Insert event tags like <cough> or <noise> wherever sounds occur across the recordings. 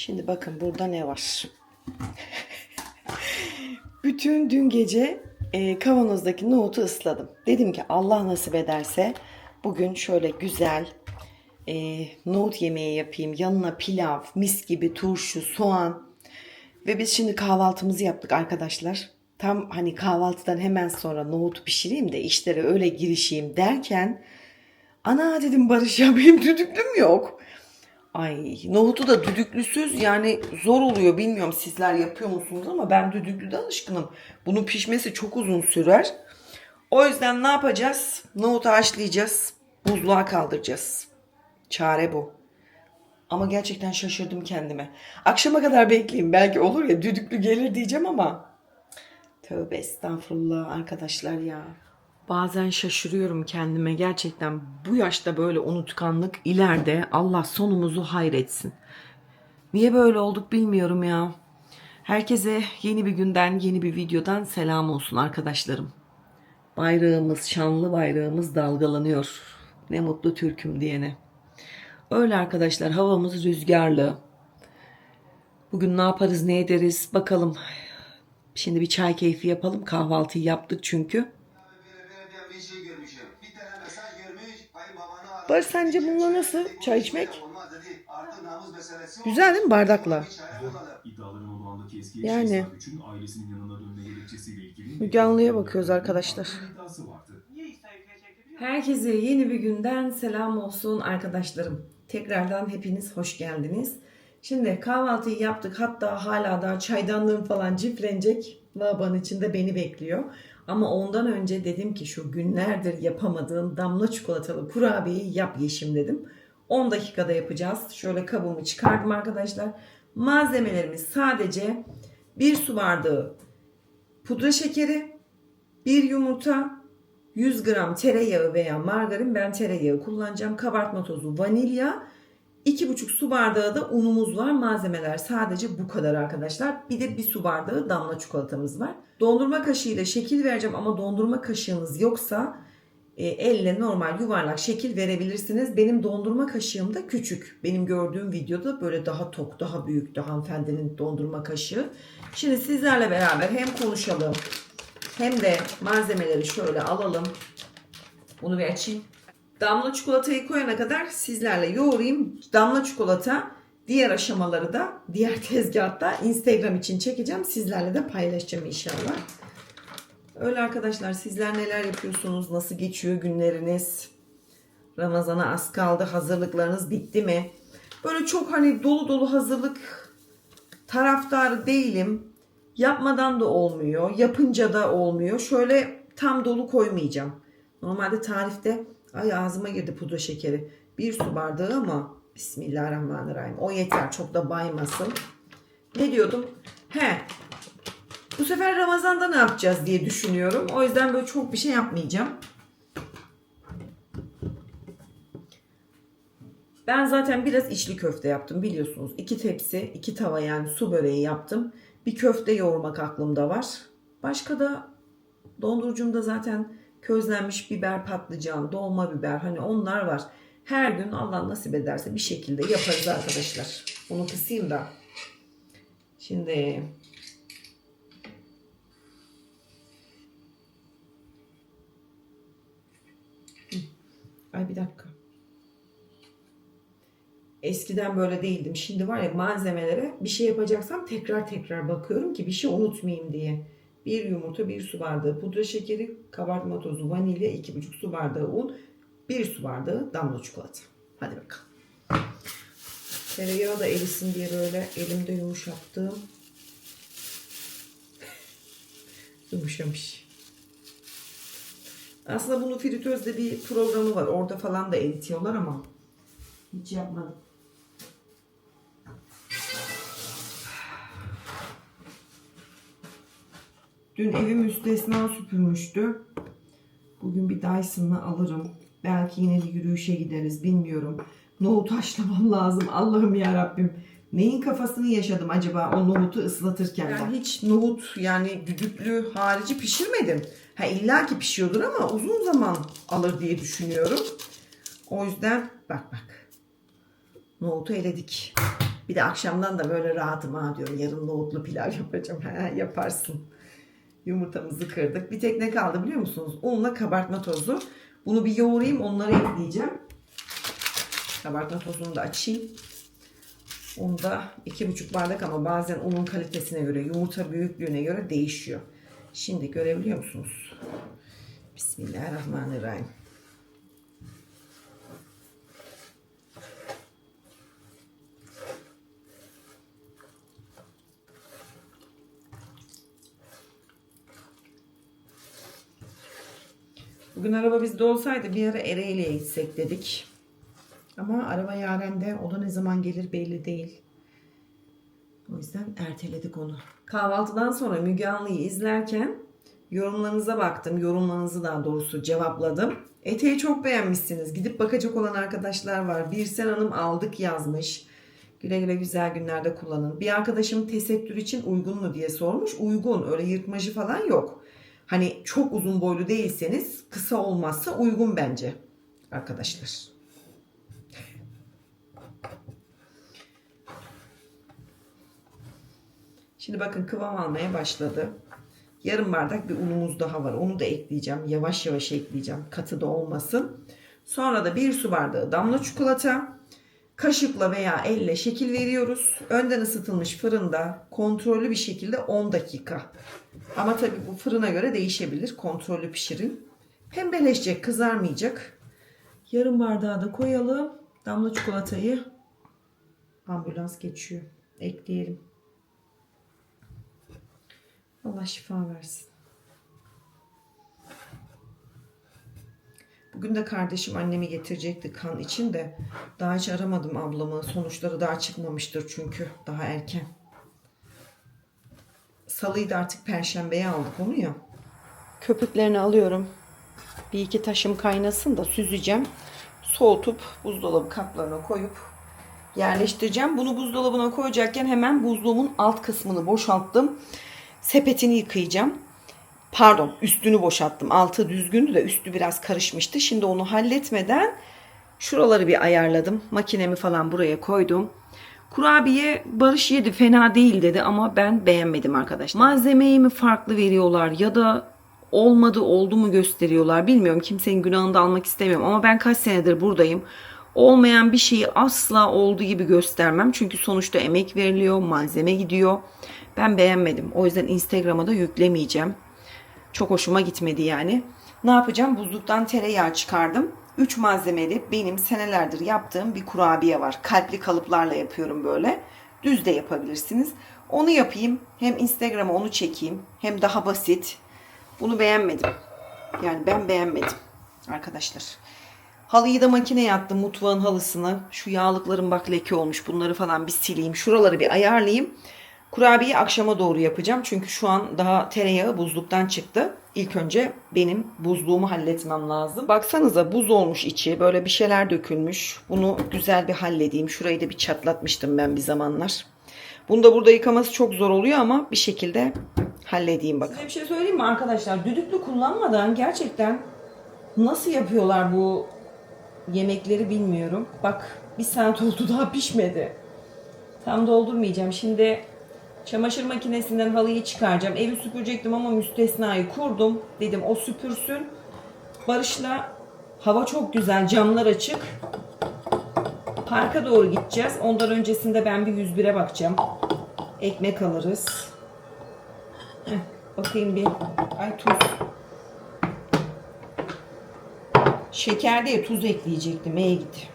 Şimdi bakın burada ne var. <laughs> Bütün dün gece e, kavanozdaki nohutu ısladım. Dedim ki Allah nasip ederse bugün şöyle güzel e, nohut yemeği yapayım. Yanına pilav, mis gibi turşu, soğan. Ve biz şimdi kahvaltımızı yaptık arkadaşlar. Tam hani kahvaltıdan hemen sonra nohutu pişireyim de işlere öyle girişeyim derken ana dedim Barış ya benim düdüklüm yok. Ay nohutu da düdüklüsüz yani zor oluyor bilmiyorum sizler yapıyor musunuz ama ben düdüklüde alışkınım. Bunun pişmesi çok uzun sürer. O yüzden ne yapacağız? Nohutu haşlayacağız. Buzluğa kaldıracağız. Çare bu. Ama gerçekten şaşırdım kendime. Akşama kadar bekleyeyim. Belki olur ya düdüklü gelir diyeceğim ama. Tövbe estağfurullah arkadaşlar ya. Bazen şaşırıyorum kendime gerçekten bu yaşta böyle unutkanlık ileride Allah sonumuzu hayretsin. Niye böyle olduk bilmiyorum ya. Herkese yeni bir günden, yeni bir videodan selam olsun arkadaşlarım. Bayrağımız, şanlı bayrağımız dalgalanıyor. Ne mutlu Türk'üm diyene. Öyle arkadaşlar havamız rüzgarlı. Bugün ne yaparız ne ederiz bakalım. Şimdi bir çay keyfi yapalım. Kahvaltıyı yaptık çünkü. Barış, sence bununla nasıl? Çay içmek? Güzel değil mi bardakla? Yani. Müge Anlı'ya bakıyoruz arkadaşlar. Herkese yeni bir günden selam olsun arkadaşlarım. Tekrardan hepiniz hoş geldiniz. Şimdi kahvaltıyı yaptık. Hatta hala daha çaydanlığım falan ciflenecek. Lavabonun içinde beni bekliyor. Ama ondan önce dedim ki şu günlerdir yapamadığım damla çikolatalı kurabiyeyi yap yeşim dedim. 10 dakikada yapacağız. Şöyle kabımı çıkardım arkadaşlar. Malzemelerimiz sadece bir su bardağı pudra şekeri, bir yumurta, 100 gram tereyağı veya margarin ben tereyağı kullanacağım. Kabartma tozu, vanilya, 2,5 su bardağı da unumuz var. Malzemeler sadece bu kadar arkadaşlar. Bir de bir su bardağı damla çikolatamız var. Dondurma kaşığıyla şekil vereceğim ama dondurma kaşığınız yoksa e, elle normal yuvarlak şekil verebilirsiniz. Benim dondurma kaşığım da küçük. Benim gördüğüm videoda böyle daha tok, daha büyüktü hanımefendinin dondurma kaşığı. Şimdi sizlerle beraber hem konuşalım hem de malzemeleri şöyle alalım. Bunu bir açayım. Damla çikolatayı koyana kadar sizlerle yoğurayım. Damla çikolata diğer aşamaları da diğer <laughs> tezgahta Instagram için çekeceğim. Sizlerle de paylaşacağım inşallah. Öyle arkadaşlar sizler neler yapıyorsunuz? Nasıl geçiyor günleriniz? Ramazana az kaldı. Hazırlıklarınız bitti mi? Böyle çok hani dolu dolu hazırlık taraftarı değilim. Yapmadan da olmuyor. Yapınca da olmuyor. Şöyle tam dolu koymayacağım. Normalde tarifte ay ağzıma girdi pudra şekeri. Bir su bardağı ama Bismillahirrahmanirrahim. O yeter. Çok da baymasın. Ne diyordum? He. Bu sefer Ramazan'da ne yapacağız diye düşünüyorum. O yüzden böyle çok bir şey yapmayacağım. Ben zaten biraz içli köfte yaptım biliyorsunuz. İki tepsi, iki tava yani su böreği yaptım. Bir köfte yoğurmak aklımda var. Başka da dondurucumda zaten közlenmiş biber, patlıcan, dolma biber hani onlar var. Her gün Allah nasip ederse bir şekilde yaparız arkadaşlar. Bunu kısayım da. Şimdi. Ay bir dakika. Eskiden böyle değildim. Şimdi var ya malzemelere bir şey yapacaksam tekrar tekrar bakıyorum ki bir şey unutmayayım diye. Bir yumurta, bir su bardağı pudra şekeri, kabartma tozu, vanilya, iki buçuk su bardağı un, bir su bardağı damla çikolata. Hadi bakalım. Tereyağı da erisin diye böyle elimde yumuşattım. <laughs> Yumuşamış. Aslında bunu fritözde bir programı var. Orada falan da eritiyorlar ama hiç yapmadım. Dün evim müstesna süpürmüştü. Bugün bir Dyson'la alırım. Belki yine bir yürüyüşe gideriz bilmiyorum. Nohut haşlamam lazım Allah'ım ya Rabbim. Neyin kafasını yaşadım acaba o nohutu ıslatırken? Ben hiç nohut yani düdüklü harici pişirmedim. Ha illa ki pişiyordur ama uzun zaman alır diye düşünüyorum. O yüzden bak bak. Nohutu eledik. Bir de akşamdan da böyle rahatım ha diyorum. Yarın nohutlu pilav yapacağım. He, yaparsın. Yumurtamızı kırdık. Bir tek ne kaldı biliyor musunuz? Unla kabartma tozu. Bunu bir yoğurayım onları ekleyeceğim. Kabartma tozunu da açayım. Unda iki buçuk bardak ama bazen unun kalitesine göre, yumurta büyüklüğüne göre değişiyor. Şimdi görebiliyor musunuz? Bismillahirrahmanirrahim. Bugün araba bizde olsaydı bir ara Ereğli'ye gitsek dedik. Ama araba Yaren'de. O da ne zaman gelir belli değil. O yüzden erteledik onu. Kahvaltıdan sonra Müge Anlı'yı izlerken yorumlarınıza baktım. Yorumlarınızı daha doğrusu cevapladım. Eteği çok beğenmişsiniz. Gidip bakacak olan arkadaşlar var. Birsen Hanım aldık yazmış. Güle güle güzel günlerde kullanın. Bir arkadaşım tesettür için uygun mu diye sormuş. Uygun. Öyle yırtmacı falan yok. Hani çok uzun boylu değilseniz kısa olmazsa uygun bence arkadaşlar. Şimdi bakın kıvam almaya başladı. Yarım bardak bir unumuz daha var. Onu da ekleyeceğim. Yavaş yavaş ekleyeceğim. Katı da olmasın. Sonra da bir su bardağı damla çikolata. Kaşıkla veya elle şekil veriyoruz. Önden ısıtılmış fırında kontrollü bir şekilde 10 dakika. Ama tabii bu fırına göre değişebilir. Kontrollü pişirin. Pembeleşecek, kızarmayacak. Yarım bardağı da koyalım. Damla çikolatayı ambulans geçiyor. Ekleyelim. Allah şifa versin. Bugün de kardeşim annemi getirecekti kan için de daha hiç aramadım ablamı. Sonuçları daha çıkmamıştır çünkü daha erken. Salıyı da artık perşembeye aldık onu ya. Köpüklerini alıyorum. Bir iki taşım kaynasın da süzeceğim. Soğutup buzdolabı kaplarına koyup yerleştireceğim. Bunu buzdolabına koyacakken hemen buzluğumun alt kısmını boşalttım. Sepetini yıkayacağım. Pardon üstünü boşalttım. Altı düzgündü de üstü biraz karışmıştı. Şimdi onu halletmeden şuraları bir ayarladım. Makinemi falan buraya koydum. Kurabiye Barış yedi fena değil dedi ama ben beğenmedim arkadaşlar. Malzemeyi mi farklı veriyorlar ya da olmadı oldu mu gösteriyorlar bilmiyorum. Kimsenin günahını da almak istemiyorum ama ben kaç senedir buradayım. Olmayan bir şeyi asla olduğu gibi göstermem. Çünkü sonuçta emek veriliyor, malzeme gidiyor. Ben beğenmedim. O yüzden Instagram'a da yüklemeyeceğim. Çok hoşuma gitmedi yani. Ne yapacağım? Buzluktan tereyağı çıkardım. 3 malzemeli benim senelerdir yaptığım bir kurabiye var. Kalpli kalıplarla yapıyorum böyle. Düz de yapabilirsiniz. Onu yapayım. Hem Instagram'a onu çekeyim. Hem daha basit. Bunu beğenmedim. Yani ben beğenmedim arkadaşlar. Halıyı da makineye attım mutfağın halısını. Şu yağlıkların bak leke olmuş. Bunları falan bir sileyim. Şuraları bir ayarlayayım. Kurabiyeyi akşama doğru yapacağım. Çünkü şu an daha tereyağı buzluktan çıktı. İlk önce benim buzluğumu halletmem lazım. Baksanıza buz olmuş içi. Böyle bir şeyler dökülmüş. Bunu güzel bir halledeyim. Şurayı da bir çatlatmıştım ben bir zamanlar. Bunu da burada yıkaması çok zor oluyor ama bir şekilde halledeyim bakın. Size bir şey söyleyeyim mi arkadaşlar? Düdüklü kullanmadan gerçekten nasıl yapıyorlar bu yemekleri bilmiyorum. Bak bir saat oldu daha pişmedi. Tam doldurmayacağım. Şimdi çamaşır makinesinden halıyı çıkaracağım. Evi süpürecektim ama müstesnayı kurdum. Dedim o süpürsün. Barış'la hava çok güzel. Camlar açık. Parka doğru gideceğiz. Ondan öncesinde ben bir 101'e bakacağım. Ekmek alırız. Heh, bakayım bir. Ay tuz. Şeker değil tuz ekleyecektim. Ey git.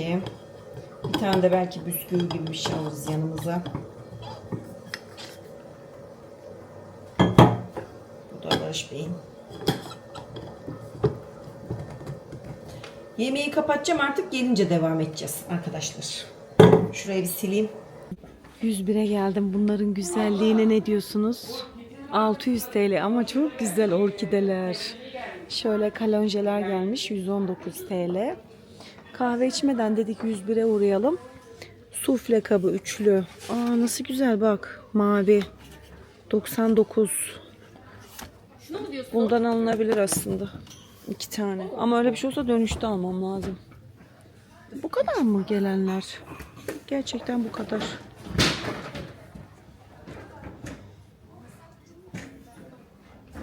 Benimki. Bir tane de belki bisküvi gibi bir şey alırız yanımıza. Bu da Barış Bey'in. Yemeği kapatacağım artık gelince devam edeceğiz arkadaşlar. Şurayı bir sileyim. 101'e geldim. Bunların güzelliğine ne diyorsunuz? 600 TL ama çok güzel orkideler. Şöyle kalonjeler gelmiş 119 TL. Kahve içmeden dedik 101'e uğrayalım. Sufle kabı üçlü. Aa nasıl güzel bak mavi. 99. Şunu mu diyorsun? Bundan alınabilir aslında. iki tane. Ama öyle bir şey olsa dönüşte almam lazım. Bu kadar mı gelenler? Gerçekten bu kadar.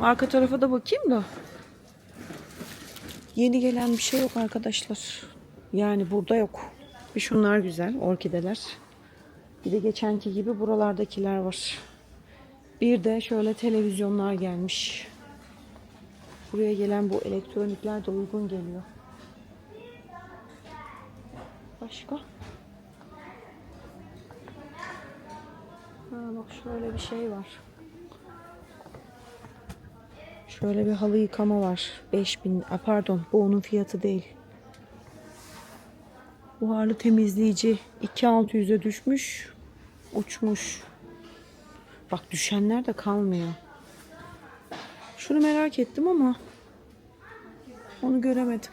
Arka tarafa da bakayım da. Yeni gelen bir şey yok arkadaşlar. Yani burada yok. Bir şunlar güzel. Orkideler. Bir de geçenki gibi buralardakiler var. Bir de şöyle televizyonlar gelmiş. Buraya gelen bu elektronikler de uygun geliyor. Başka? Ha, bak şöyle bir şey var. Şöyle bir halı yıkama var. 5000, a, pardon bu onun fiyatı değil. Buharlı temizleyici 2600'e düşmüş. Uçmuş. Bak düşenler de kalmıyor. Şunu merak ettim ama onu göremedim.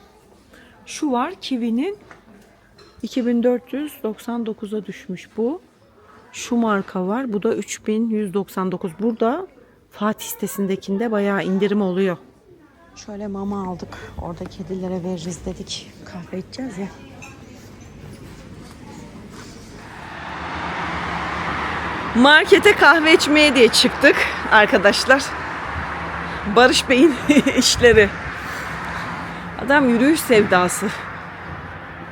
Şu var Kiwi'nin 2499'a düşmüş bu. Şu marka var. Bu da 3199. Burada Fatih sitesindekinde bayağı indirim oluyor. Şöyle mama aldık. Orada kedilere veririz dedik. Kahve içeceğiz ya. Markete kahve içmeye diye çıktık arkadaşlar. Barış Bey'in <laughs> işleri. Adam yürüyüş sevdası.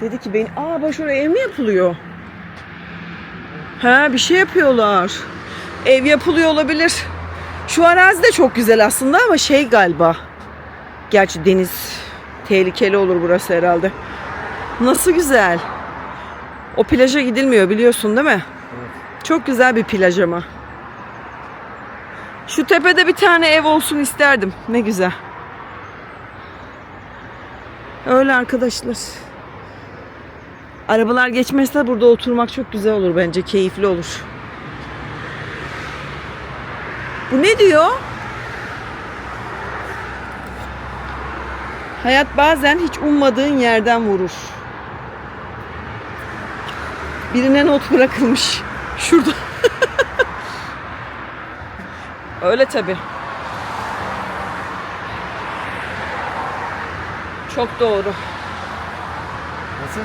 Dedi ki ben, aa bak şuraya ev mi yapılıyor? Ha bir şey yapıyorlar. Ev yapılıyor olabilir. Şu arazi de çok güzel aslında ama şey galiba. Gerçi deniz tehlikeli olur burası herhalde. Nasıl güzel. O plaja gidilmiyor biliyorsun değil mi? Çok güzel bir plaj ama. Şu tepede bir tane ev olsun isterdim. Ne güzel. Öyle arkadaşlar. Arabalar geçmezse burada oturmak çok güzel olur bence. Keyifli olur. Bu ne diyor? Hayat bazen hiç ummadığın yerden vurur. Birine not bırakılmış. Şurada. Öyle tabi. Çok doğru. Nasıl?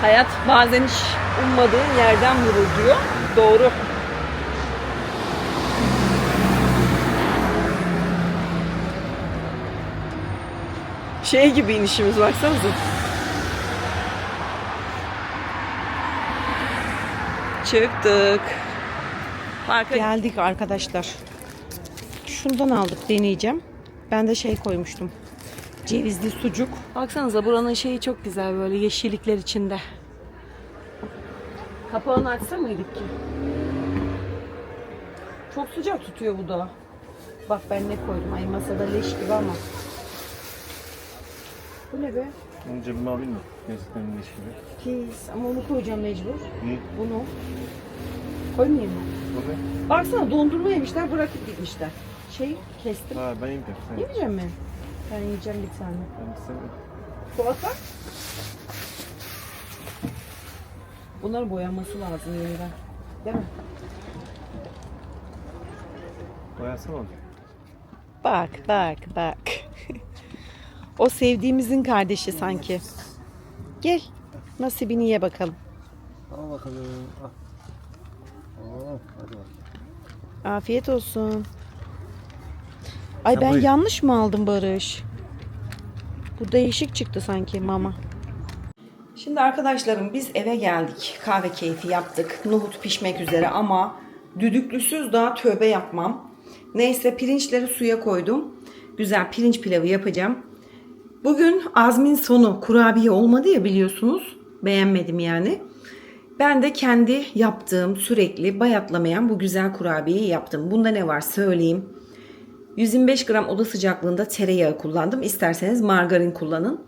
Hayat bazen hiç ummadığın yerden vurur diyor. Doğru. Şey gibi inişimiz baksanıza. Çıktık. Parka geldik arkadaşlar. Şundan aldık deneyeceğim. Ben de şey koymuştum. Cevizli sucuk. Baksanıza buranın şeyi çok güzel böyle yeşillikler içinde. Kapağını açsa mıydık ki? Çok sıcak tutuyor bu da. Bak ben ne koydum. Ay masada leş gibi ama. Bu ne be? Onu cebime alayım mı? Gerçekten ne iş gibi. Pis. Ama onu koyacağım mecbur. Ne? Bunu. Koymayayım mı? Bu ne? Baksana dondurma yemişler bırakıp gitmişler. Şey kestim. Ha ben yiyeceğim. Sen ye. Yemeyeceğim mi? Ben yiyeceğim bir tane. Ben istemiyorum. Bak. Bunların boyanması lazım yeniden. Değil mi? Boyasana onu. Bak bak bak. <laughs> o sevdiğimizin kardeşi sanki. Gel. Nasibini ye bakalım. Al bakalım. Al. Oo, hadi bak. Afiyet olsun. Ay Sen ben buyur. yanlış mı aldım Barış? Bu değişik çıktı sanki mama. Şimdi arkadaşlarım biz eve geldik. Kahve keyfi yaptık. Nohut pişmek üzere ama düdüklüsüz daha tövbe yapmam. Neyse pirinçleri suya koydum. Güzel pirinç pilavı yapacağım. Bugün Azmin sonu kurabiye olmadı ya biliyorsunuz. Beğenmedim yani. Ben de kendi yaptığım sürekli bayatlamayan bu güzel kurabiyeyi yaptım. Bunda ne var söyleyeyim. 125 gram oda sıcaklığında tereyağı kullandım. İsterseniz margarin kullanın.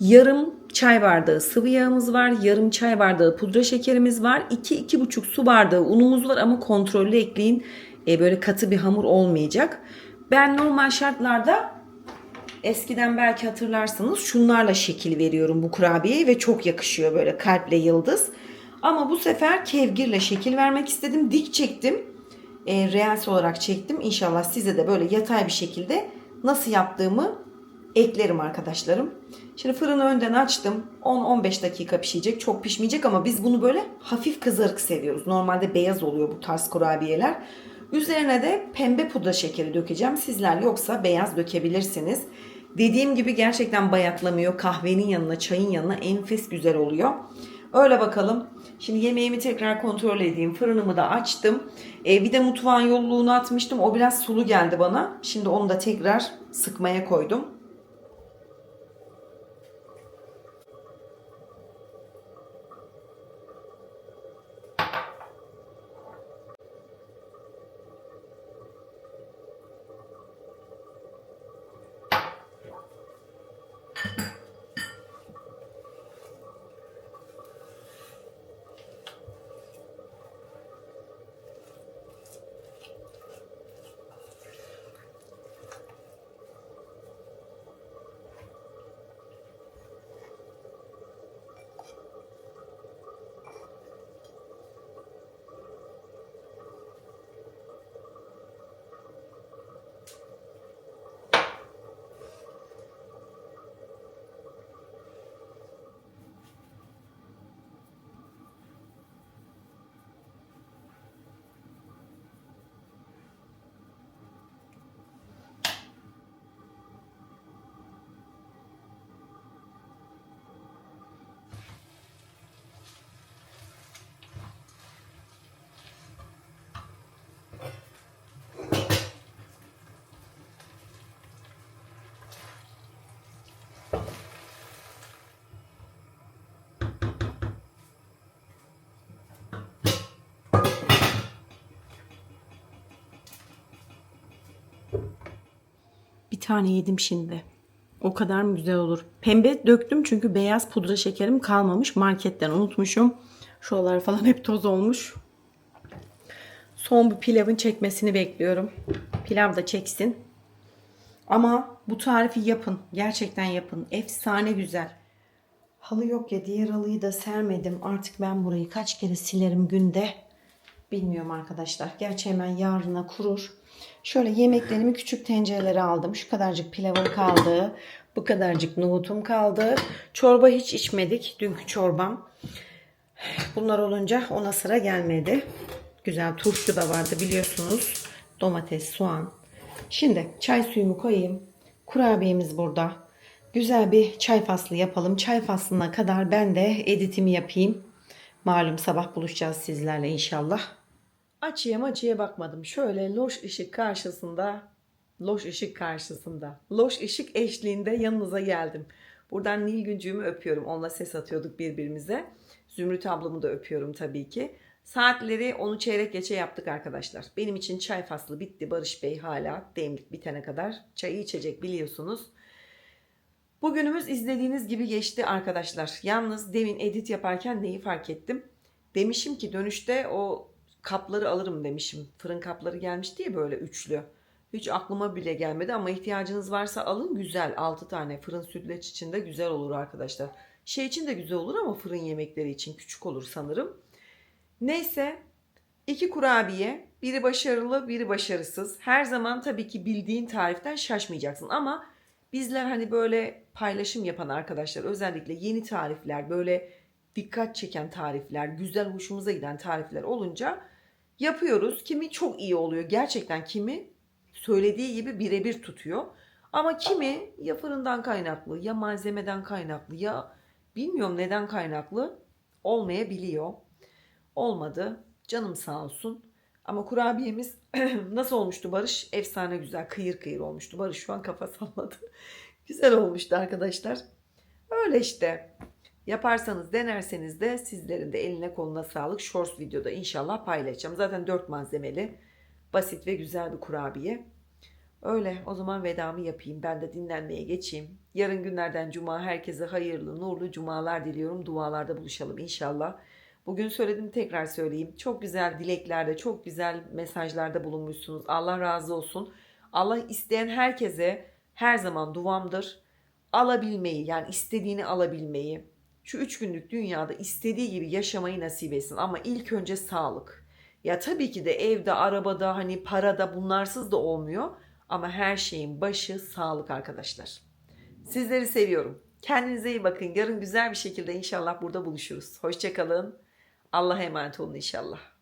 Yarım çay bardağı sıvı yağımız var. Yarım çay bardağı pudra şekerimiz var. 2-2,5 su bardağı unumuz var ama kontrollü ekleyin. E, böyle katı bir hamur olmayacak. Ben normal şartlarda eskiden belki hatırlarsınız şunlarla şekil veriyorum bu kurabiyeye ve çok yakışıyor böyle kalple yıldız. Ama bu sefer kevgirle şekil vermek istedim. Dik çektim. e, reels olarak çektim. İnşallah size de böyle yatay bir şekilde nasıl yaptığımı eklerim arkadaşlarım. Şimdi fırını önden açtım. 10-15 dakika pişecek. Çok pişmeyecek ama biz bunu böyle hafif kızarık seviyoruz. Normalde beyaz oluyor bu tarz kurabiyeler. Üzerine de pembe pudra şekeri dökeceğim. Sizler yoksa beyaz dökebilirsiniz. Dediğim gibi gerçekten bayatlamıyor. Kahvenin yanına, çayın yanına enfes güzel oluyor. Öyle bakalım. Şimdi yemeğimi tekrar kontrol edeyim. Fırınımı da açtım. E, bir de mutfağın yolluğunu atmıştım. O biraz sulu geldi bana. Şimdi onu da tekrar sıkmaya koydum. Tane yedim şimdi. O kadar mı güzel olur? Pembe döktüm çünkü beyaz pudra şekerim kalmamış. Marketten unutmuşum. Şuralar falan hep toz olmuş. Son bir pilavın çekmesini bekliyorum. Pilav da çeksin. Ama bu tarifi yapın. Gerçekten yapın. Efsane güzel. Halı yok ya diğer halıyı da sermedim. Artık ben burayı kaç kere silerim günde. Bilmiyorum arkadaşlar. Gerçi hemen yarına kurur. Şöyle yemeklerimi küçük tencerelere aldım. Şu kadarcık pilavım kaldı. Bu kadarcık nohutum kaldı. Çorba hiç içmedik. Dünkü çorbam. Bunlar olunca ona sıra gelmedi. Güzel turşu da vardı biliyorsunuz. Domates, soğan. Şimdi çay suyumu koyayım. Kurabiyemiz burada. Güzel bir çay faslı yapalım. Çay faslına kadar ben de editimi yapayım. Malum sabah buluşacağız sizlerle inşallah. Açıya maçıya bakmadım. Şöyle loş ışık karşısında, loş ışık karşısında, loş ışık eşliğinde yanınıza geldim. Buradan Nilgüncüğümü öpüyorum. Onunla ses atıyorduk birbirimize. Zümrüt ablamı da öpüyorum tabii ki. Saatleri onu çeyrek geçe yaptık arkadaşlar. Benim için çay faslı bitti. Barış Bey hala demlik bitene kadar çayı içecek biliyorsunuz. Bugünümüz izlediğiniz gibi geçti arkadaşlar. Yalnız demin edit yaparken neyi fark ettim? Demişim ki dönüşte o kapları alırım demişim. Fırın kapları gelmişti ya böyle üçlü. Hiç aklıma bile gelmedi ama ihtiyacınız varsa alın güzel. 6 tane fırın sütlaç için de güzel olur arkadaşlar. Şey için de güzel olur ama fırın yemekleri için küçük olur sanırım. Neyse iki kurabiye biri başarılı biri başarısız. Her zaman tabii ki bildiğin tariften şaşmayacaksın ama bizler hani böyle paylaşım yapan arkadaşlar özellikle yeni tarifler böyle dikkat çeken tarifler güzel hoşumuza giden tarifler olunca yapıyoruz. Kimi çok iyi oluyor gerçekten kimi söylediği gibi birebir tutuyor. Ama kimi ya fırından kaynaklı ya malzemeden kaynaklı ya bilmiyorum neden kaynaklı olmayabiliyor. Olmadı. Canım sağ olsun. Ama kurabiyemiz <clears throat> nasıl olmuştu Barış? Efsane güzel. Kıyır kıyır olmuştu. Barış şu an kafa salladı. <laughs> güzel olmuştu arkadaşlar. Öyle işte. Yaparsanız denerseniz de sizlerin de eline koluna sağlık. Shorts videoda inşallah paylaşacağım. Zaten 4 malzemeli. Basit ve güzel bir kurabiye. Öyle o zaman vedamı yapayım. Ben de dinlenmeye geçeyim. Yarın günlerden cuma herkese hayırlı, nurlu cumalar diliyorum. Dualarda buluşalım inşallah. Bugün söyledim tekrar söyleyeyim. Çok güzel dileklerde, çok güzel mesajlarda bulunmuşsunuz. Allah razı olsun. Allah isteyen herkese her zaman duamdır. Alabilmeyi yani istediğini alabilmeyi. Şu üç günlük dünyada istediği gibi yaşamayı nasip etsin. Ama ilk önce sağlık. Ya tabii ki de evde, arabada, hani parada bunlarsız da olmuyor. Ama her şeyin başı sağlık arkadaşlar. Sizleri seviyorum. Kendinize iyi bakın. Yarın güzel bir şekilde inşallah burada buluşuruz. Hoşçakalın. Allah'a emanet olun inşallah.